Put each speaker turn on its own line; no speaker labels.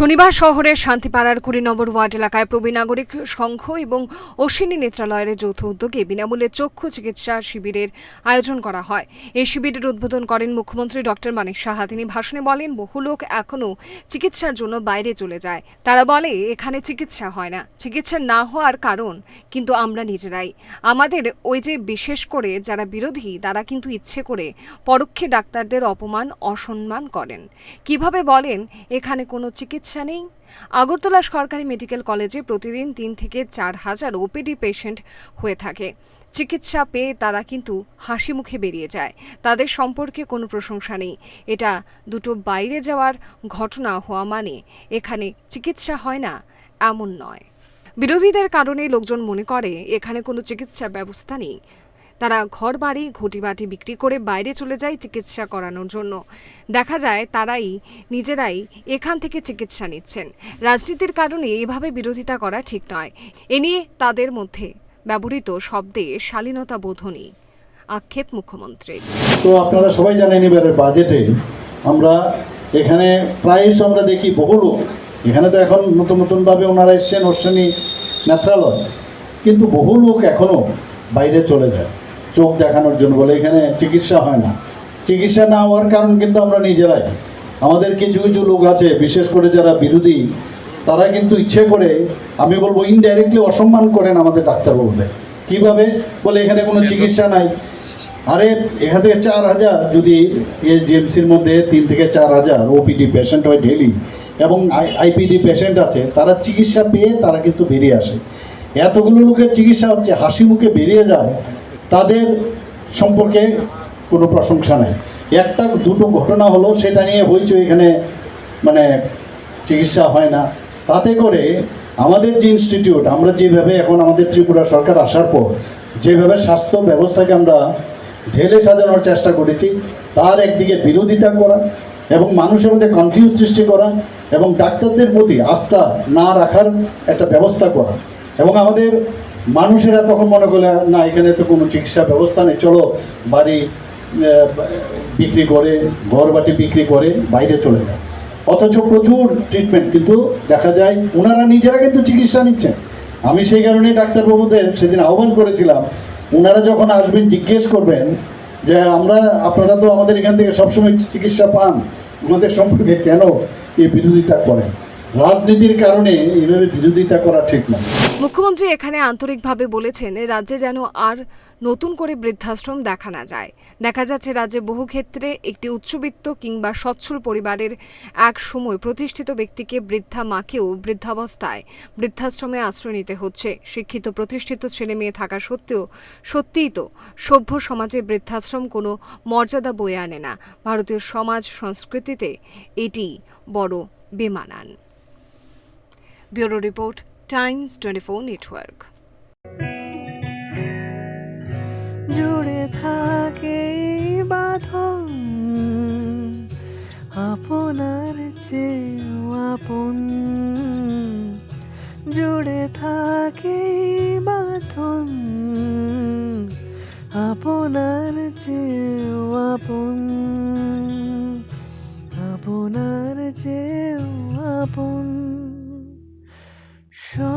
শনিবার শহরের শান্তিপাড়ার কুড়ি নম্বর ওয়ার্ড এলাকায় প্রবীণ নাগরিক সংঘ এবং অশ্বিনী নেত্রালয়ের যৌথ উদ্যোগে বিনামূল্যে চক্ষু চিকিৎসা শিবিরের আয়োজন করা হয়। এই শিবিরের উদ্বোধন করেন মুখ্যমন্ত্রী ডক্টর মানিক সাহা। তিনি ভাষণে বলেন, বহু লোক এখনও চিকিৎসার জন্য বাইরে চলে যায়। তারা বলে, এখানে চিকিৎসা হয় না। চিকিৎসা না হওয়ার কারণ কিন্তু আমরা নিজেরাই। আমাদের ওই যে বিশেষ করে যারা বিরোধী, তারা কিন্তু ইচ্ছে করে পরোক্ষে ডাক্তারদের অপমান, অসম্মান করেন। কীভাবে বলেন, এখানে কোনো চিকিৎসা নেই। আগরতলা সরকারি মেডিকেল কলেজে প্রতিদিন তিন থেকে চার হাজার ওপিডি পেশেন্ট হয়ে থাকে। চিকিৎসা পেয়ে তারা কিন্তু হাসি মুখে বেরিয়ে যায়। তাদের সম্পর্কে কোনো প্রশংসা নেই। এটা দুটো বাইরে যাওয়ার ঘটনা হওয়া মানে এখানে চিকিৎসা হয় না, এমন নয়। বিরোধীদের কারণে লোকজন মনে করে, এখানে কোনো চিকিৎসা ব্যবস্থা নেই। তারা ঘর বাড়ি ঘটিবাটি বিক্রি করে বাইরে চলে যায় চিকিৎসা করানোর জন্য। দেখা যায় তারাই নিজেরাই এখান থেকে চিকিৎসা নিচ্ছেন। রাজনীতির কারণে এভাবে বিরোধিতা করা ঠিক নয়। এ নিয়ে তাদের মধ্যে ব্যবহৃত শব্দে শালীনতা বোধনী। আক্ষেপ মুখ্যমন্ত্রী।
তো আপনারা সবাই জানেন এবারের বাজেটে আমরা এখানে প্রায়শ আমরা দেখি বহু লোক। এখানে তো এখন নতুন নতুনভাবে ওনারা এসছেন অশ্বিনী নেত্রালয় কিন্তু বহু লোক এখনও বাইরে চলে যায়। চোখ দেখানোর জন্য বলে, এখানে চিকিৎসা হয় না। চিকিৎসা না হওয়ার কারণ কিন্তু আমরা নিজেরাই। আমাদের কিছু কিছু লোক আছে, বিশেষ করে যারা বিরোধী, তারা কিন্তু ইচ্ছে করে, আমি বলব ইনডাইরেক্টলি অসম্মান করেন আমাদের ডাক্তারবাবুদের। কীভাবে? বলে, এখানে কোনো চিকিৎসা নাই। আরে, এখান থেকে চার হাজার যদি এ জিএমসির মধ্যে তিন থেকে চার হাজার ওপিডি পেশেন্ট হয় ডেলি এবং আইপিডি পেশেন্ট আছে, তারা চিকিৎসা পেয়ে তারা কিন্তু বেরিয়ে আসে। এতগুলো লোকের চিকিৎসা হচ্ছে, হাসি মুখে বেরিয়ে যায় তাদের সম্পর্কে কোনো প্রশংসা নেই। একটা দুটো ঘটনা হলো, সেটা নিয়ে হয়েছে এখানে মানে চিকিৎসা হয় না। তাতে করে আমাদের যে ইনস্টিটিউট আমরা যেভাবে এখন আমাদের ত্রিপুরা সরকার আসার পর, যেভাবে স্বাস্থ্য ব্যবস্থাকে আমরা ঢেলে সাজানোর চেষ্টা করেছি, তার একদিকে বিরোধিতা করা এবং মানুষের মধ্যে কনফিউজ সৃষ্টি করা এবং ডাক্তারদের প্রতি আস্থা না রাখার একটা ব্যবস্থা করা। এবং আমাদের মানুষেরা তখন মনে করলে, না, এখানে তো কোনো চিকিৎসা ব্যবস্থা নেই, চলো বাড়ি বিক্রি করে ঘর বাটি বিক্রি করে বাইরে চলে যায় অথচ প্রচুর ট্রিটমেন্ট কিন্তু দেখা যায় ওনারা নিজেরা কিন্তু চিকিৎসা নিচ্ছেন। আমি সেই কারণে ডাক্তারবাবুদের সেদিন আহ্বান করেছিলাম ওনারা যখন আসবেন, জিজ্ঞেস করবেন যে, আমরা, আপনারা তো আমাদের এখান থেকে সবসময় চিকিৎসা পান, আমাদের সম্পর্কে কেন এই বিরোধিতা করেন? রাজনীতির কারণে এইভাবে বিরোধিতা করা ঠিক নয়
মুখ্যমন্ত্রী এখানে আন্তরিকভাবে বলেছেন, রাজ্যে যেন আর নতুন করে বৃদ্ধাশ্রম দেখা না যায়। দেখা যাচ্ছে রাজ্যে বহু ক্ষেত্রে একটি উচ্চবিত্ত কিংবা সচ্ছল পরিবারের এক সময় প্রতিষ্ঠিত ব্যক্তিকে বৃদ্ধা মাকেও বৃদ্ধাবস্থায় বৃদ্ধাশ্রমে আশ্রয় নিতে হচ্ছে। শিক্ষিত, প্রতিষ্ঠিত ছেলে মেয়ে থাকা সত্ত্বেও সত্যিই তো সভ্য সমাজে বৃদ্ধাশ্রম কোনো মর্যাদা বয়ে আনে না। ভারতীয় সমাজ সংস্কৃতিতে এটি বড় বেমানান। Bureau report, Times twenty four network.
জুড়ে থাকে বাঁধন, আপনার চেয়েও আপন। জুড়ে থাকে বাঁধন, আপনার চেয়েও আপন। Sure.